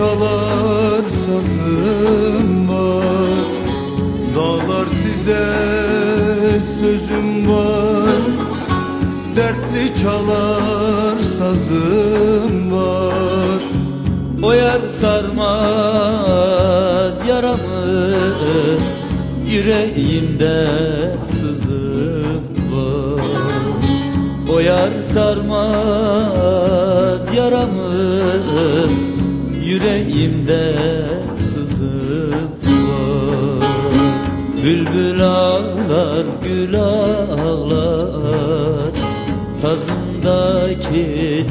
çalar sazım var. Dağlar size sözüm var. Dertli çalar sazım var. O yar sarmaz yaramı Yüreğimde sızım var. O yar sarmaz yaramı Yüreğimde sızım var. Bülbül ağlar gül ağlar. Sazımdaki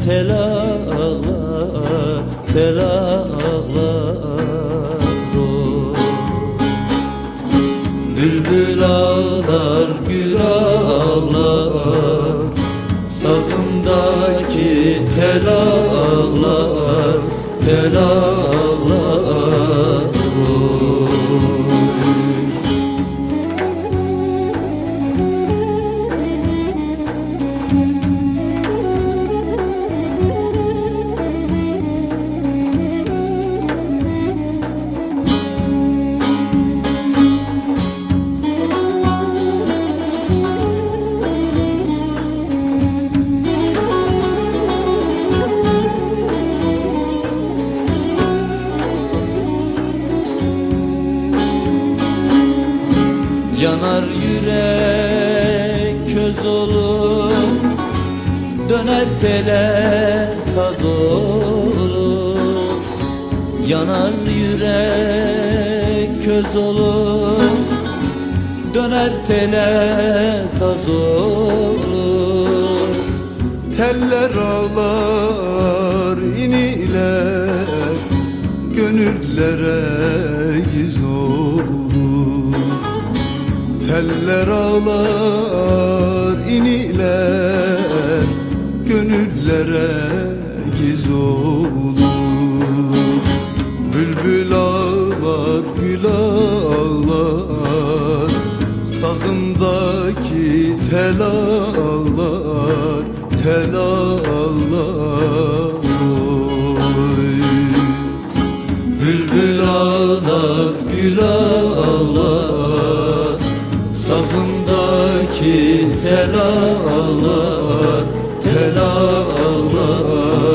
tel ağlar Tel ağlar. Oy. Bülbül ağlar Tel Yanar yürek köz olur Döner tele saz olur. Yanar yürek köz olur Döner tele saz olur. Teller ağlar iniler Gönüllere Teller ağlar iniler Gönüllere giz olur Bülbül ağlar gül ağlar Sazımdaki tel ağlar Tel ağlar oy. Bülbül ağlar gül ağlar Ağlar Tel ağlar